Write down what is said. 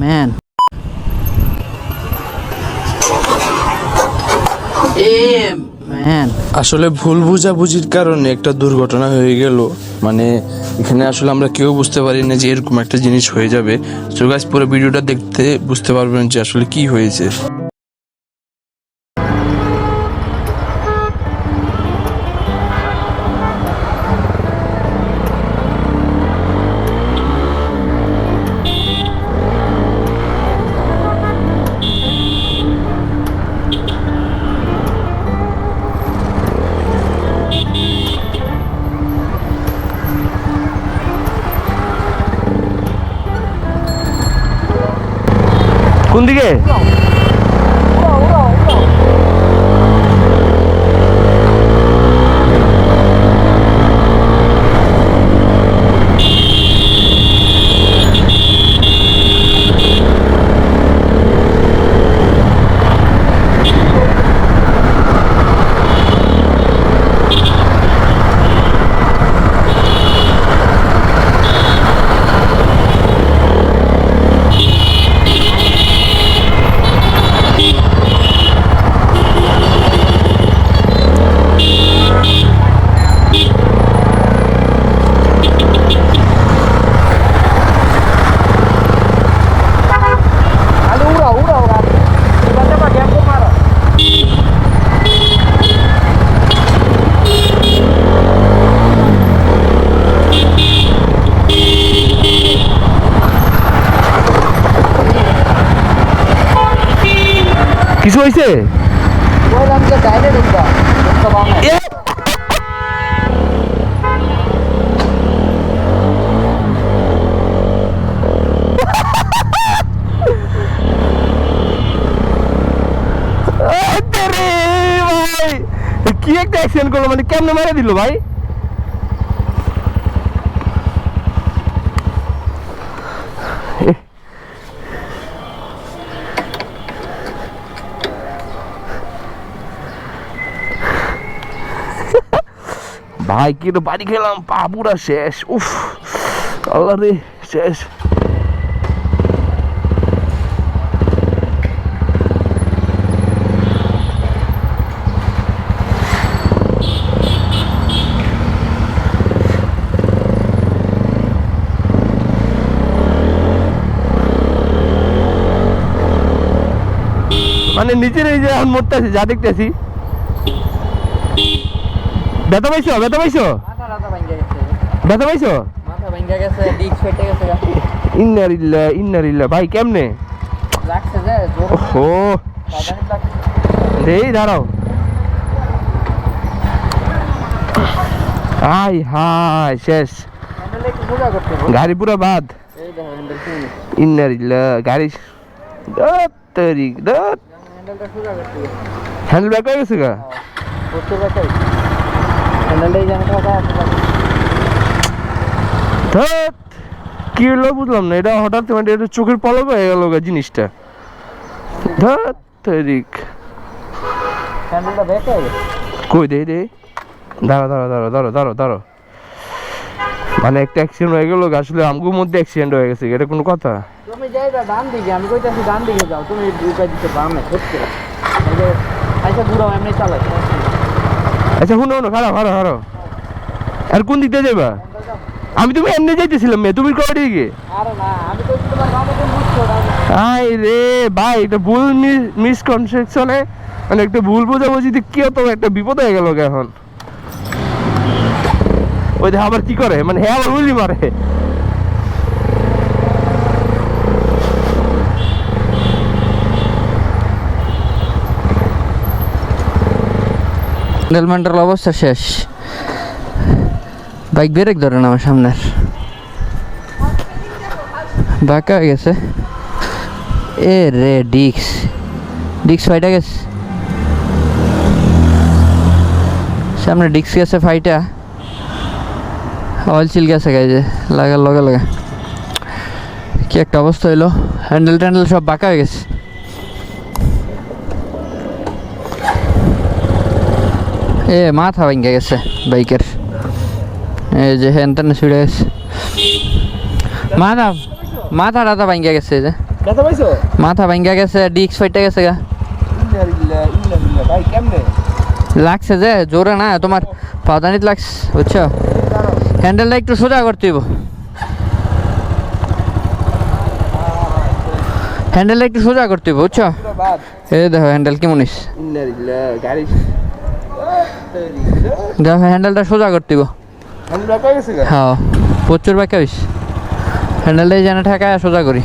Man আসলে ভুল বুঝাবুঝির কারণে একটা দুর্ঘটনা হয়ে গেল। মানে এখানে আসলে আমরা কেউ বুঝতে পারি না যে এরকম একটা জিনিস হয়ে যাবে। তো গাছ পুরো ভিডিওটা দেখতে বুঝতে পারবেন যে আসলে কি হয়েছে। কোন দিকে? কিছু হয়েছে? কি একটা অ্যাক্সিডেন্ট করল? মানে কেমনে মারা দিল ভাই? ভাই কি বাড়ি খেলাম পা পুরা শেষ, উফ, আল্লাহ রে, শেষ। মানে নিচে নিজে এখন মরতেছি যা দেখতেছি। ব্যথা পাইছো? ব্যথা পাইছো? ব্যথা পাইছো? ইন্নারিল্লা ইন্নারিল্লা ভাই কেমনে? লাগছে এই দাঁড়াও। আই হাই শেষ। গাড়ি পুরো বাদ। ইন্নারিল্লা গাড়ি হ্যান্ডেল ব্যাক হয়ে গেছে গা? ধত কি হলো বুঝলাম না এটা হঠাৎ মানে এটা চোখের পলক হয়ে গেল জিনিসটা। ধত তরিক কই দে দে। দাঁড়া দাঁড়া দাঁড়া দাঁড়া দাঁড়া দাঁড়া। মানে একটা অ্যাক্সিডেন্ট হয়ে গেল আসলে আমগুর মধ্যে অ্যাক্সিডেন্ট হয়ে গেছে এটা কোনো কথা? তুমি যাইবা ডান দিকে আমি কইতাছি ডান দিকে যাও তুমি দুইটা দিকে বামে এই আচ্ছা বুড়ো এমনি চালাই আচ্ছা শুনো শুনো খারাপ খারাপ খারাপ। আর কোন দিক দিয়ে যাবা আমি তুমি এমনি যাইতেছিলাম মেয়ে তুমি কবে দিকে আই রে ভাই এটা ভুল মিসকনসেপশনে মানে একটা ভুল বোঝাবুঝিতে কি তো একটা বিপদ হয়ে গেল এখন? ওই দেখা আবার কি করে? মানে হ্যাঁ আবার উলি মারে। হেলমেটের অবস্থা শেষ। বাইক ব্রেক ধরে না আমার সামনের। বাঁকা হয়ে গেছে। এ রে, ডিক্স। ডিক্স ফাইটা গেছে। সামনে ডিক্স গেছে ফাইটা। অয়েল চিল গেছে গাইজে, লাগার লগে লগে। কি একটা অবস্থা হইল। হ্যান্ডেল ট্যান্ডেল সব বাঁকা হয়ে গেছে। এ মাথা ভেঙে গেছে বাইকের। এই যে হ্যান তেন ছুড়ে গেছে মাথা মাথা টাথা ভাঙ্গা গেছে যে। মাথা ভাঙ্গা গেছে ডিস্ক ফাইটে গেছে গা। লাগছে যে জোরে না তোমার পাদানিত লাগছে বুঝছ? হ্যান্ডেলটা একটু সোজা করতে হইব। হ্যান্ডেলটা একটু সোজা করতে হইব বুঝছ? এই দেখো হ্যান্ডেল কেমন গাড়ি হ্যান্ডেলটা সোজা করতে হয়ে প্রচুর বাকি হইস হ্যান্ডেলটা যেন ঠেকায় সোজা করি।